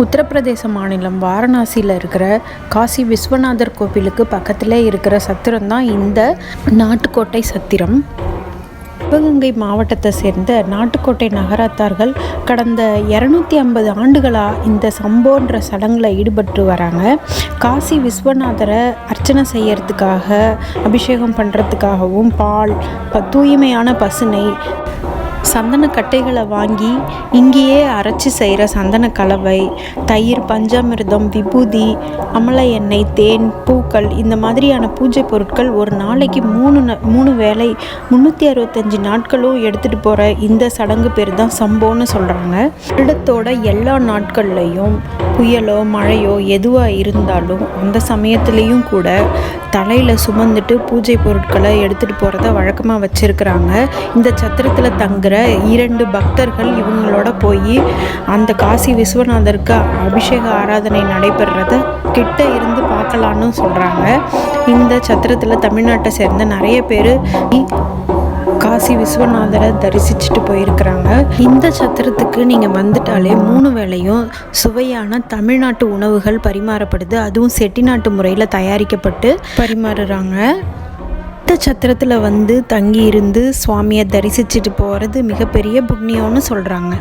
உத்தரப்பிரதேச மாநிலம் வாரணாசியில் இருக்கிற காசி விஸ்வநாதர் கோவிலுக்கு பக்கத்திலே இருக்கிற சத்திரம் தான் இந்த நாட்டுக்கோட்டை சத்திரம். சிவகங்கை மாவட்டத்தை சேர்ந்த நாட்டுக்கோட்டை நகரத்தார்கள் கடந்த இரநூத்தி ஐம்பது ஆண்டுகளாக இந்த சம்போன்ற சடங்கில் ஈடுபட்டு வராங்க. காசி விஸ்வநாதரை அர்ச்சனை செய்யறதுக்காக அபிஷேகம் பண்ணுறதுக்காகவும் பால் தூய்மையான பசுனை சந்தன கட்டைகளை வாங்கி இங்கேயே அரைச்சி செய்கிற சந்தன கலவை தயிர் பஞ்சாமிர்தம் விபூதி அமல எண்ணெய் தேன் பூக்கள் இந்த மாதிரியான பூஜை பொருட்கள் ஒரு நாளைக்கு மூணு மூணு வேளை முந்நூற்றி அறுபத்தஞ்சு நாட்களும் எடுத்துகிட்டு போகிற இந்த சடங்கு பேர் தான் சம்போன்னு சொல்கிறாங்க வருடத்தோட எல்லா நாட்கள்லையும் புயலோ மழையோ எதுவாக இருந்தாலும் அந்த சமயத்துலேயும் கூட தலையில் சுமந்துட்டு பூஜை பொருட்களை எடுத்துகிட்டு போகிறத வழக்கமாக வச்சுருக்கிறாங்க. இந்த சத்திரத்தில் தங்குற இரண்டு பக்தர்கள் இவங்களோட போய் அந்த காசி விஸ்வநாதருக்கு அபிஷேக ஆராதனை நடைபெறத கிட்ட இருந்து பார்க்கலான்னு சொல்கிறாங்க இந்த சத்திரத்தில் தமிழ்நாட்டை சேர்ந்த நிறைய பேர் காசி விஸ்வநாதரை தரிசிச்சுட்டு போயிருக்கிறாங்க. இந்த சத்திரத்துக்கு நீங்கள் வந்துட்டாலே மூணு வேளையும் சுவையான தமிழ்நாட்டு உணவுகள் பரிமாறப்படுது. அதுவும் செட்டிநாட்டு முறையில் தயாரிக்கப்பட்டு பரிமாறுறாங்க. இந்த சத்திரத்தில் வந்து தங்கி இருந்து சுவாமியை தரிசிச்சுட்டு போகிறது மிகப்பெரிய புண்ணியம்னு சொல்கிறாங்க